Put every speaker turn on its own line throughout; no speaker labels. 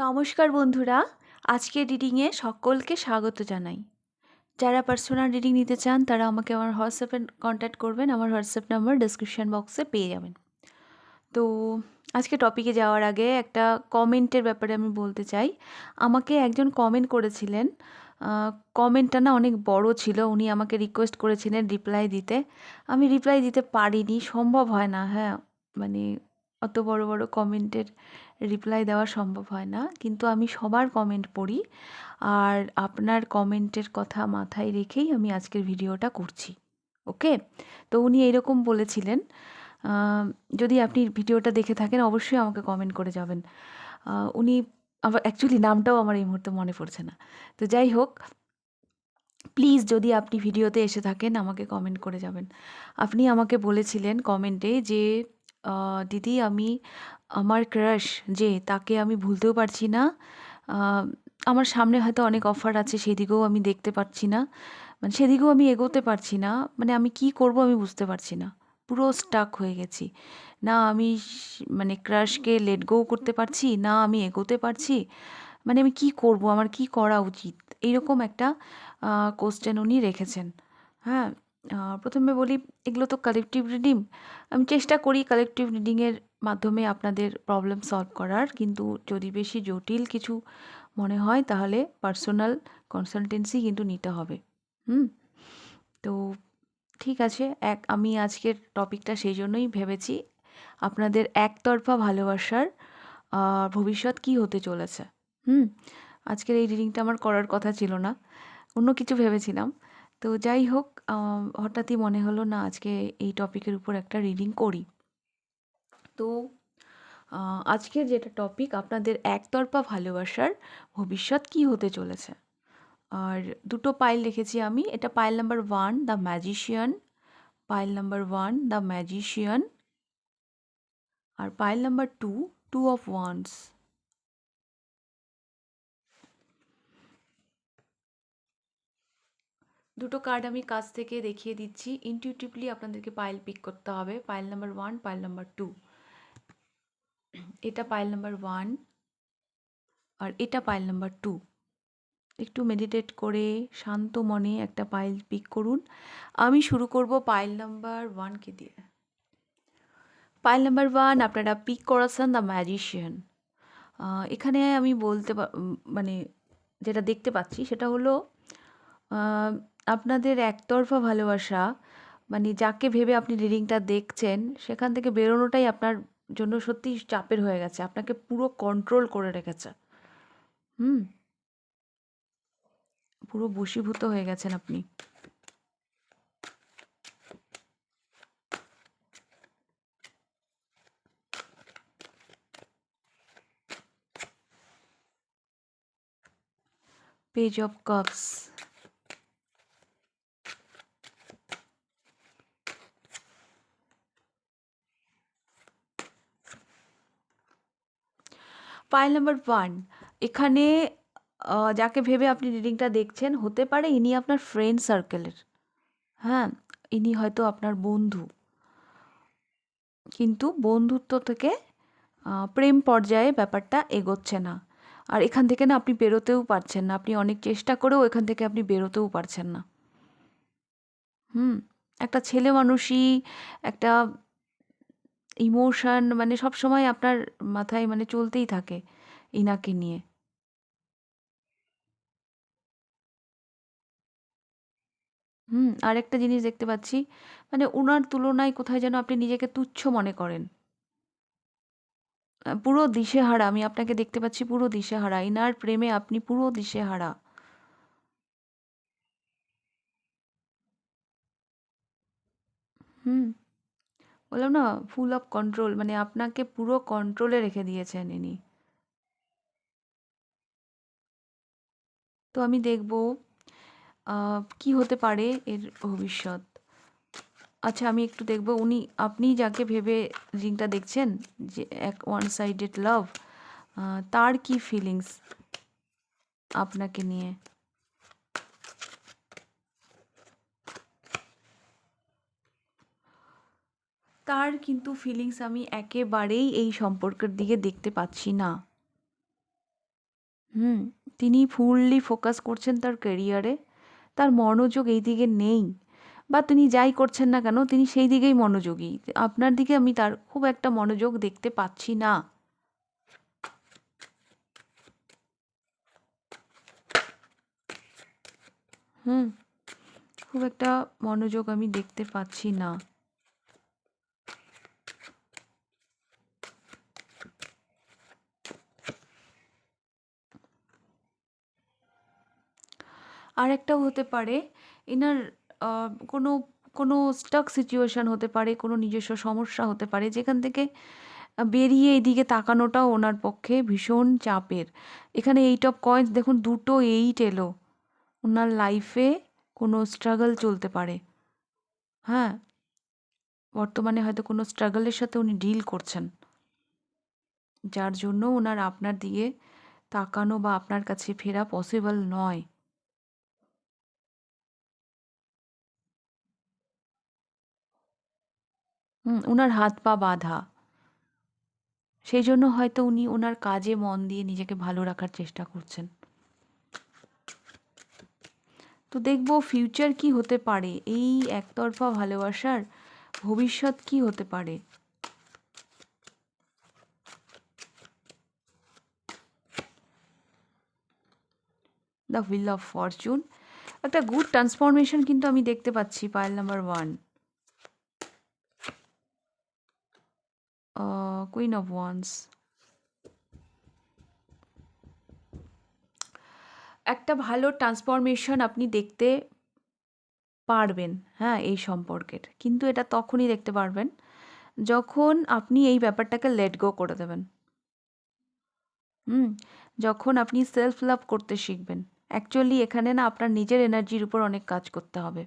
নমস্কার বন্ধুরা, আজকের রিডিংয়ে সকলকে স্বাগত জানাই। যারা পার্সোনাল রিডিং নিতে চান, তারা আমাকে আমার হোয়াটসঅ্যাপে কন্ট্যাক্ট করবেন, আমার হোয়াটসঅ্যাপ নাম্বার ডিসক্রিপশান বক্সে পেয়ে যাবেন। তো, আজকে টপিকে যাওয়ার আগে একটা কমেন্টের ব্যাপারে আমি বলতে চাই। আমাকে একজন কমেন্ট করেছিলেন কমেন্টটা না অনেক বড় ছিল, উনি আমাকে রিকোয়েস্ট করেছিলেন রিপ্লাই দিতে। আমি রিপ্লাই দিতে পারিনি, সম্ভব হয় না হ্যাঁ মানে অত বড় বড় কমেন্টের রিপ্লাই দেওয়া সম্ভব হয় না। কিন্তু আমি সবার কমেন্ট পড়ি। আর আপনার কমেন্টের কথা মাথায় রেখেই আমি আজকের ভিডিওটা করছি। ওকে তো উনি এইরকম বলেছিলেন। যদি আপনি ভিডিওটা দেখে থাকেন, অবশ্যই আমাকে কমেন্ট করে যাবেন। উনি আবার অ্যাকচুয়ালি নামটাও আমার এই মুহূর্তে মনে পড়ছে না। তো যাই হোক প্লিজ যদি আপনি ভিডিওতে এসে থাকেন, আমাকে কমেন্ট করে যাবেন। আপনি আমাকে বলেছিলেন কমেন্টে যে দিদি, আমি আমার ক্রাশ যে তাকে আমি ভুলতেও পারছি না। আমার সামনে হয়তো অনেক অফার আছে, সেদিকেও আমি দেখতে পাচ্ছি না। মানে সেদিকেও আমি এগোতে পারছি না। মানে আমি কি করব আমি বুঝতে পারছি না। পুরো স্টাক হয়ে গেছি। না আমি মানে ক্রাশকে লেট গো করতে পারছি, না আমি এগোতে পারছি। মানে আমি কি করব? আমার কি করা উচিত? এইরকম একটা কোশ্চেন উনি রেখেছেন। হ্যাঁ প্রথমে বলি, এগুলো তো কালেকটিভ রিডিং আমি চেষ্টা করি কালেকটিভ রিডিংয়ের মাধ্যমে আপনাদের প্রবলেম সলভ করার, কিন্তু যদি বেশি জটিল কিছু মনে হয়, তাহলে পার্সোনাল কনসালটেন্সি কিন্তু নিতে হবে। হুম? তো ঠিক আছে, এক, আমি আজকের টপিকটা সেই জন্যই ভেবেছি, আপনাদের একতরফা ভালোবাসার ভবিষ্যৎ কি হতে চলেছে। হুম? আজকের এই রিডিংটা আমার করার কথা ছিল না। অন্য কিছু ভেবেছিলাম। তো যাই হোক হঠাৎই মনে হলো, না, আজকে এই টপিকের উপর একটা রিডিং করি। তো আজকের যেটা টপিক আপনাদের একতরফা ভালোবাসার ভবিষ্যৎ কি হতে চলেছে? আর দুটো পাইল রেখেছি আমি। এটা pile number one the magician pile number one the magician R pile number two two of wands দুটো কার্ড আমি কাছ থেকে দেখিয়ে দিচ্ছি। ইনটিউটিভলি আপনাদেরকে পাইল পিক করতে হবে। Pile number one pile number two এটা পাইল নাম্বার ওয়ান আর এটা পাইল নাম্বার টু একটু মেডিটেট করে শান্ত মনে একটা পাইল পিক করুন। আমি শুরু করব পাইল নাম্বার ওয়ানকে দিয়ে। পাইল নাম্বার ওয়ান আপনারা পিক করাছেন দ্য ম্যাজিশিয়ান এখানে আমি বলতে মানে যেটা দেখতে পাচ্ছি সেটা হলো আপনাদের একতরফা ভালোবাসা মানে যাকে ভেবে আপনি রিডিংটা দেখছেন, সেখান থেকে বেরোনোটাই আপনার জন্য সত্যিই চাপের হয়ে গেছে। আপনাকে পুরো কন্ট্রোল করে রেখেছে। হুম। পুরো বশীভূত হয়ে গেছেন আপনি। Page of cups pile number one এখানে যাকে ভেবে আপনি রিডিংটা দেখছেন, হতে পারে ইনি আপনার ফ্রেন্ড সার্কেলের হ্যাঁ ইনি হয়তো আপনার বন্ধু। কিন্তু বন্ধুত্ব থেকে প্রেম পর্যায়ে ব্যাপারটা এগোচ্ছে না। আর এখান থেকে না, আপনি বেরোতেও পারছেন না। আপনি অনেক চেষ্টা করেও এখান থেকে আপনি বেরোতেও পারছেন না। হুম, একটা ছেলে মানুষই, একটা ইমোশন মানে সব সময় আপনার মাথায় মানে চলতেই থাকে ইনাকে নিয়ে। হুম, আরেকটা জিনিস দেখতে পাচ্ছি মানে উনার তুলনায় কোথায় যেন আপনি নিজেকে তুচ্ছ মনে করেন। পুরো দিশেহারা, আমি আপনাকে দেখতে পাচ্ছি পুরো দিশেহারা, ইনার প্রেমে আপনি পুরো দিশেহারা। হুম। বললাম না ফুল অফ কন্ট্রোল মানে আপনাকে পুরো কন্ট্রোলে রেখে দিয়েছেন ইনি। তো আমি দেখব কি হতে পারে এর ভবিষ্যৎ। আচ্ছা আমি একটু দেখব, উনি, আপনি যাকে ভেবে রিংটা দেখছেন, যে এক ওয়ান সাইডেড লাভ তার কি ফিলিংস আপনাকে নিয়ে? তার কিন্তু ফিলিংস আমি একেবারেই এই সম্পর্কের দিকে দেখতে পাচ্ছি না। হুম, তিনি ফুললি ফোকাস করছেন তার ক্যারিয়ারে তার মনোযোগ এই দিকে নেই। বা তিনি যাই করছেন না কেন, তিনি সেই দিকেই মনোযোগী। আপনার দিকে আমি তার খুব একটা মনোযোগ দেখতে পাচ্ছি না। হুম, খুব একটা মনোযোগ আমি দেখতে পাচ্ছি না। আরেকটাও হতে পারে। এনার কোনো কোনো স্টাক সিচুয়েশান হতে পারে, কোনো নিজস্ব সমস্যা হতে পারে, যেখান থেকে বেরিয়ে এদিকে তাকানোটাও ওনার পক্ষে ভীষণ চাপের। এখানে এইট অফ কয়েন্স দেখুন দুটো এইট এলো। ওনার লাইফে কোনো স্ট্রাগল চলতে পারে। হ্যাঁ। বর্তমানে হয়তো কোনো স্ট্রাগলের সাথে উনি ডিল করছেন। যার জন্য ওনার আপনার দিকে তাকানো বা আপনার কাছে ফেরা পসিবল নয়। হুম ওনার হাত পা বাঁধা। সেই জন্য হয়তো উনি ওনার কাজে মন দিয়ে নিজেকে ভালো রাখার চেষ্টা করছেন। তো দেখব ফিউচার কি হতে পারে, এই একতরফা ভালোবাসার ভবিষ্যৎ কি হতে পারে। দ্য হুইল অফ ফরচুন একটা গুড ট্রান্সফরমেশন কিন্তু আমি দেখতে পাচ্ছি pile number one queen of wands একটা ভালো ট্রান্সফরমেশন আপনি দেখতে পারবেন হ্যাঁ এই সম্পর্কের। কিন্তু এটা তখনই দেখতে পারবেন যখন আপনি এই ব্যাপারটাকে লেট গো করে দেবেন। হুম, যখন আপনি সেলফ লাভ করতে শিখবেন। অ্যাকচুয়ালি এখানে না আপনার নিজের এনার্জির উপর অনেক কাজ করতে হবে।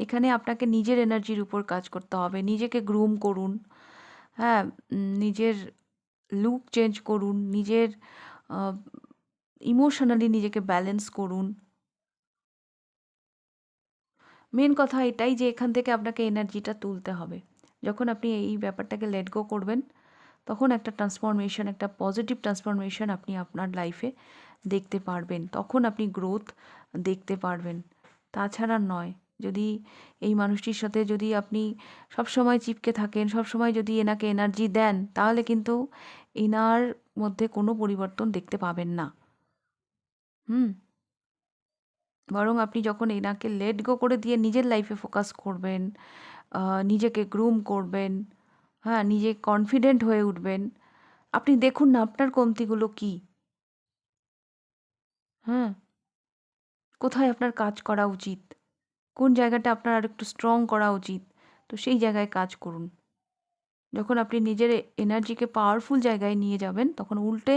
এখানে আপনাকে নিজের এনার্জির উপর কাজ করতে হবে। নিজেকে গ্রুম করুন হ্যাঁ নিজের লুক চেঞ্জ করুন, নিজের ইমোশনালি নিজেকে ব্যালেন্স করুন। মেন কথা এটাই যে এখান থেকে আপনাকে এনার্জিটা তুলতে হবে। যখন আপনি এই ব্যাপারটাকে লেট গো করবেন, তখন একটা ট্রান্সফরমেশন একটা পজিটিভ ট্রান্সফরমেশন আপনি আপনার লাইফে দেখতে পারবেন। তখন আপনি গ্রোথ দেখতে পারবেন। তাছাড়া নয় যদি এই মানুষটির সাথে যদি আপনি সবসময় চিপকে থাকেন, সবসময় যদি এনাকে এনার্জি দেন, তাহলে কিন্তু এনার মধ্যে কোনো পরিবর্তন দেখতে পাবেন না। হুম? বরং আপনি যখন এনাকে লেট গো করে দিয়ে নিজের লাইফে ফোকাস করবেন নিজেকে গ্রুম করবেন হ্যাঁ নিজে কনফিডেন্ট হয়ে উঠবেন, আপনি দেখুন না আপনার কমতিগুলো কি। হ্যাঁ? কোথায় আপনার কাজ করা উচিত? কোন জায়গাটা আপনার আর একটু স্ট্রং করা উচিত, তো সেই জায়গায় কাজ করুন। যখন আপনি নিজের এনার্জিকে পাওয়ারফুল জায়গায় নিয়ে যাবেন, তখন উল্টে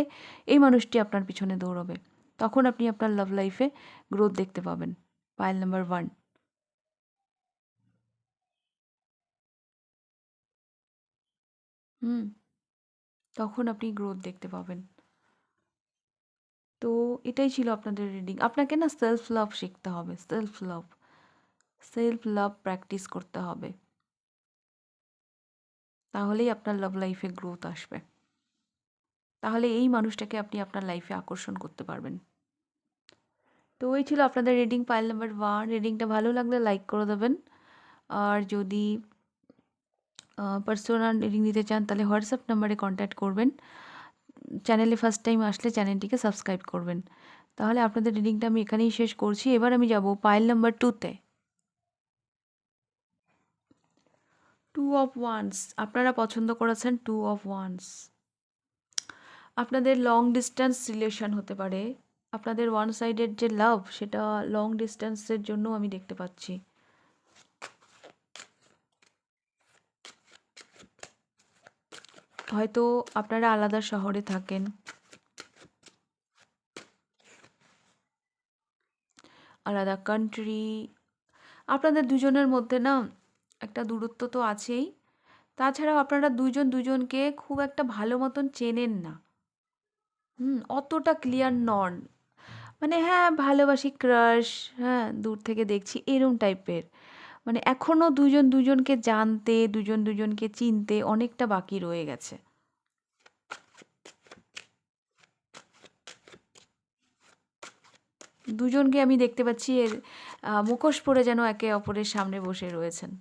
এই মানুষটি আপনার পিছনে দৌড়বে। তখন আপনি আপনার লাভ লাইফে গ্রোথ দেখতে পাবেন। পাইল নাম্বার ওয়ান হুম, তখন আপনি গ্রোথ দেখতে পাবেন। তো এটাই ছিল আপনাদের রিডিং আপনাকে না সেলফ লাভ শিখতে হবে self love self love practice করতে হবে। তাহলেই আপনার লাভ লাইফে গ্রোথ আসবে। তাহলে এই মানুষটাকে আপনি আপনার লাইফে আকর্ষণ করতে পারবেন। তো ওই ছিল আপনাদের রিডিং পাইল নাম্বার ওয়ান। রিডিংটা ভালো লাগলে লাইক করে দেবেন। আর যদি পার্সোনাল রিডিং দিতে চান, তাহলে হোয়াটসঅ্যাপ নাম্বারে কন্ট্যাক্ট করবেন। চ্যানেলে ফার্স্ট টাইম আসলে চ্যানেলটিকে সাবস্ক্রাইব করবেন। তাহলে আপনাদের রিডিংটা আমি এখানেই শেষ করছি। এবার আমি যাব পাইল নাম্বার টুতে টু অফ ওয়ান্স আপনারা পছন্দ করেছেন টু অফ ওয়ান্স আপনাদের লং ডিস্টেন্স রিলেশন হতে পারে। আপনাদের ওয়ান সাইডের যে লাভ সেটা লং ডিস্টেন্সের জন্য আমি দেখতে পাচ্ছি। হয়তো আপনারা আলাদা শহরে থাকেন। আলাদা কান্ট্রি আপনাদের দুজনের মধ্যে না একটা দূরত্ব তো আছেই। তাছাড়াও আপনারা দুজন দুজনকে খুব একটা ভালো মতন চেনেন না। হুম, অতটা ক্লিয়ার নন। মানে হ্যাঁ ভালোবাসি ক্রাশ হ্যাঁ দূর থেকে দেখছি, এরম টাইপের মানে এখনও দুজন দুজনকে জানতে দুজন দুজনকে চিনতে অনেকটা বাকি রয়ে গেছে। দুজনকে আমি দেখতে পাচ্ছি, এর মুখোশ পরে যেন একে অপরের সামনে বসে রয়েছেন।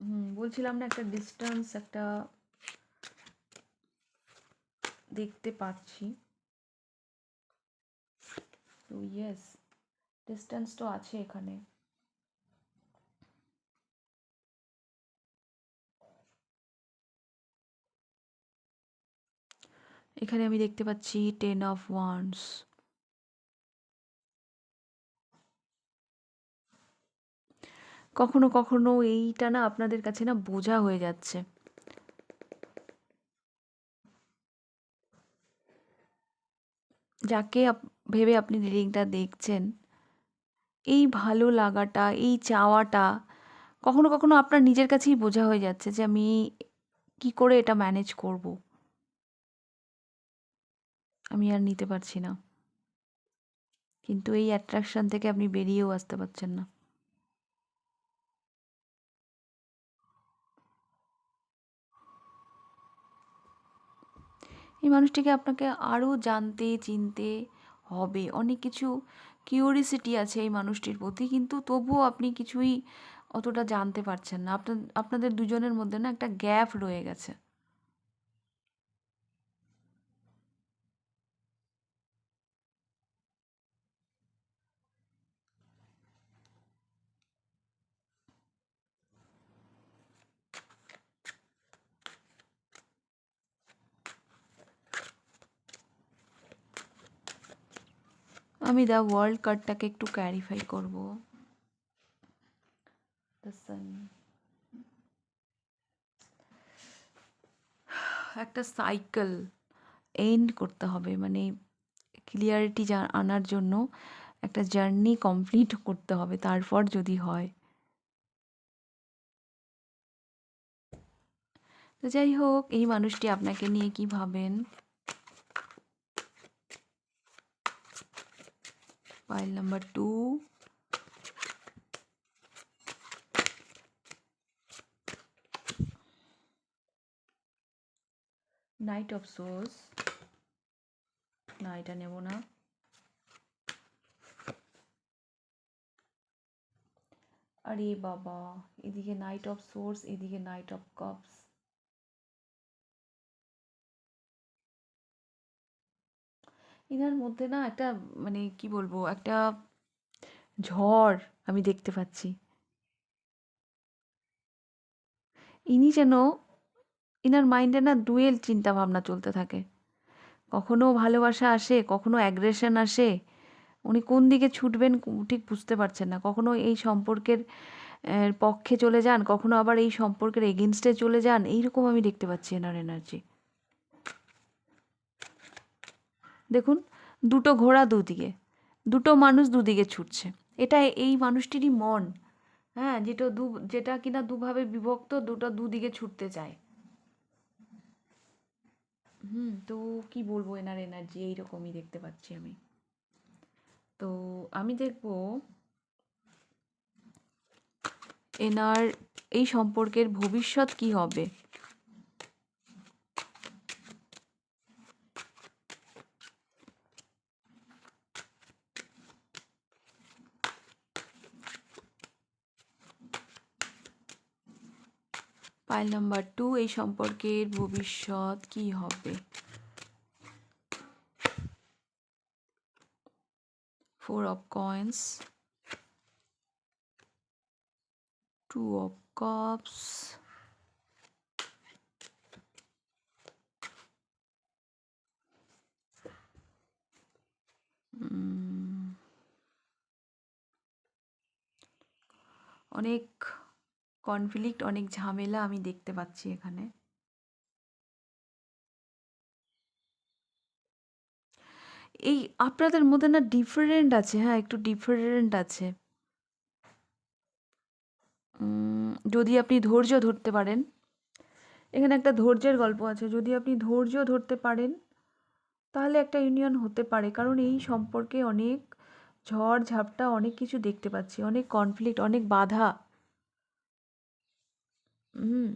হুম, বলছিলাম না একটা ডিস্টেন্স একটা দেখতে পাচ্ছি। তো ইয়েস ডিস্টেন্স তো আছে এখানে। এখানে আমি দেখতে পাচ্ছি টেন অফ ওয়ান্স কখনো কখনো এইটা না আপনাদের কাছে না বোঝা হয়ে যাচ্ছে। যাকে ভেবে আপনি রিডিংটা দেখছেন, এই ভালো লাগাটা, এই চাওয়াটা কখনো কখনো আপনার নিজের কাছেই বোঝা হয়ে যাচ্ছে যে আমি কি করে এটা ম্যানেজ করব। আমি আর নিতে পারছি না। কিন্তু এই অ্যাট্রাকশন থেকে আপনি বেরিয়েও আসতে পারছেন না। এই মানুষটিকে আপনাকে আরও জানতে, চিনতে হবে। অনেক কিছু কিউরিসিটি আছে এই মানুষটির প্রতি, কিন্তু তবুও আপনি কিছুই অতটা জানতে পারছেন না। আপনার আপনাদের দুজনের মধ্যে না একটা গ্যাপ রয়ে গেছে। আমি দ্য ওয়ার্ল্ড কার্ডটাকে একটু ক্যারিফাই করব। দ্য সান একটা সাইকেল এন্ড করতে হবে মানে ক্লিয়ারিটি আনার জন্য একটা জার্নি কমপ্লিট করতে হবে, তারপর যদি হয়। তো যাই হোক, এই মানুষটি আপনাকে নিয়ে কি ভাবেন? Pile number two knight of swords না এটা নেব না আরে বাবা এদিকে নাইট অফ সোর্স এদিকে নাইট অফ কাপস এনার মধ্যে না একটা মানে কি বলব, একটা ঝড় আমি দেখতে পাচ্ছি। ইনি যেন, ইনার মাইন্ডে না ডুয়েল চিন্তা ভাবনা চলতে থাকে। কখনো ভালোবাসা আসে, কখনো অ্যাগ্রেশন আসে। উনি কোন দিকে ছুটবেন ঠিক বুঝতে পারছেন না। কখনো এই সম্পর্কের পক্ষে চলে যান, কখনো আবার এই সম্পর্কের এগেনস্টে চলে যান, এইরকম আমি দেখতে পাচ্ছি এনার এনার্জি দেখুন, দুটো ঘোড়া দুদিকে, দুটো মানুষ দুদিকে ছুটছে। এটা এই মানুষটিরই মন হ্যাঁ যেটা দু, যেটা কিনা দুভাবে বিভক্ত, দুটো দুদিকে ছুটতে চায়। হুম, তো কি বলব এনার এনার্জি এইরকমই দেখতে পাচ্ছি আমি। তো আমি দেখব এনার এই সম্পর্কের ভবিষ্যৎ কি হবে। পাইল নাম্বার টু এই সম্পর্কের ভবিষ্যৎ কি হবে? Four of coins two of cups অনেক কনফ্লিক্ট অনেক ঝামেলা আমি দেখতে পাচ্ছি এখানে। এই আপনাদের মধ্যে না ডিফারেন্ট আছে হ্যাঁ একটু ডিফারেন্ট আছে। যদি আপনি ধৈর্য ধরতে পারেন, এখানে একটা ধৈর্যের গল্প আছে, যদি আপনি ধৈর্য ধরতে পারেন, তাহলে একটা ইউনিয়ন হতে পারে, কারণ এই সম্পর্কে অনেক ঝড় ঝাপটা অনেক কিছু দেখতে পাচ্ছি, অনেক কনফ্লিক্ট অনেক বাধা। হুম,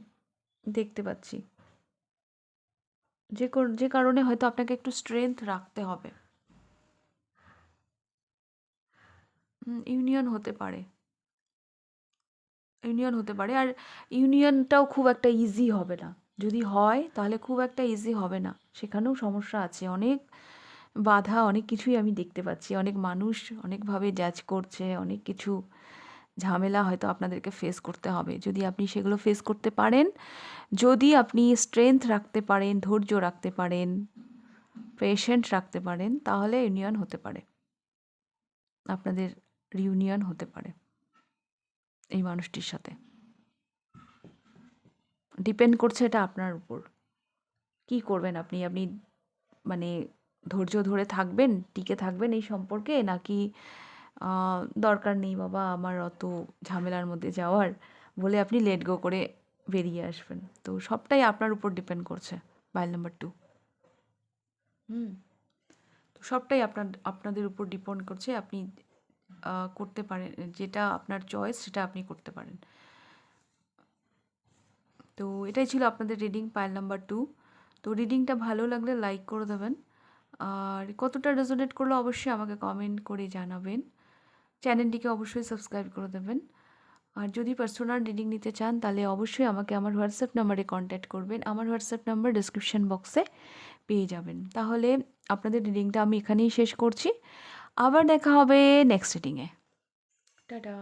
দেখতে পাচ্ছি। যে যে কারণে হয়তো আপনাকে একটু স্ট্রেংথ রাখতে হবে। ইউনিয়ন হতে পারে। ইউনিয়ন হতে পারে। আর ইউনিয়নটাও খুব একটা ইজি হবে না। যদি হয়, তাহলে খুব একটা ইজি হবে না। সেখানেও সমস্যা আছে। অনেক বাধা, অনেক কিছুই আমি দেখতে পাচ্ছি। অনেক মানুষ অনেকভাবে জাজ করছে, অনেক কিছু ঝামেলা হয়তো আপনাদেরকে ফেস করতে হবে। যদি আপনি সেগুলো ফেস করতে পারেন, যদি আপনি স্ট্রেংথ রাখতে পারেন, ধৈর্য রাখতে পারেন পেশেন্ট রাখতে পারেন, তাহলে ইউনিয়ন হতে পারে। আপনাদের রিউনিয়ন হতে পারে এই মানুষটির সাথে। ডিপেন্ড করছে এটা আপনার উপর। কি করবেন আপনি? আপনি মানে ধৈর্য ধরে থাকবেন, টিকে থাকবেন এই সম্পর্কে নাকি দরকার নেই বাবা, আমার অত ঝামেলার মধ্যে যাওয়ার। বলে আপনি লেট গো করে বেরিয়ে আসবেন। তো সবটাই আপনার উপর ডিপেন্ড করছে বাইল নাম্বার টু হুম। তো সবটাই আপনার, আপনাদের উপর ডিপেন্ড করছে, আপনি করতে পারেন, যেটা আপনার চয়েস সেটা আপনি করতে পারেন। তো এটাই ছিল আপনাদের রিডিং পাইল নাম্বার টু তো রিডিংটা ভালো লাগলে লাইক করে দেবেন। আর কতটা রেজোনেট করল অবশ্যই আমাকে কমেন্ট করে জানাবেন। চ্যানেলটিকে অবশ্যই সাবস্ক্রাইব করে দেবেন। আর যদি পার্সোনাল রিডিং নিতে চান, তাহলে অবশ্যই আমাকে আমার হোয়াটসঅ্যাপ নাম্বারে কন্ট্যাক্ট করবেন। আমার হোয়াটসঅ্যাপ নাম্বার ডিসক্রিপশান বক্সে পেয়ে যাবেন। তাহলে আপনাদের রিডিংটা আমি এখানেই শেষ করছি। আবার দেখা হবে নেক্সট রিডিংয়ে টাটা।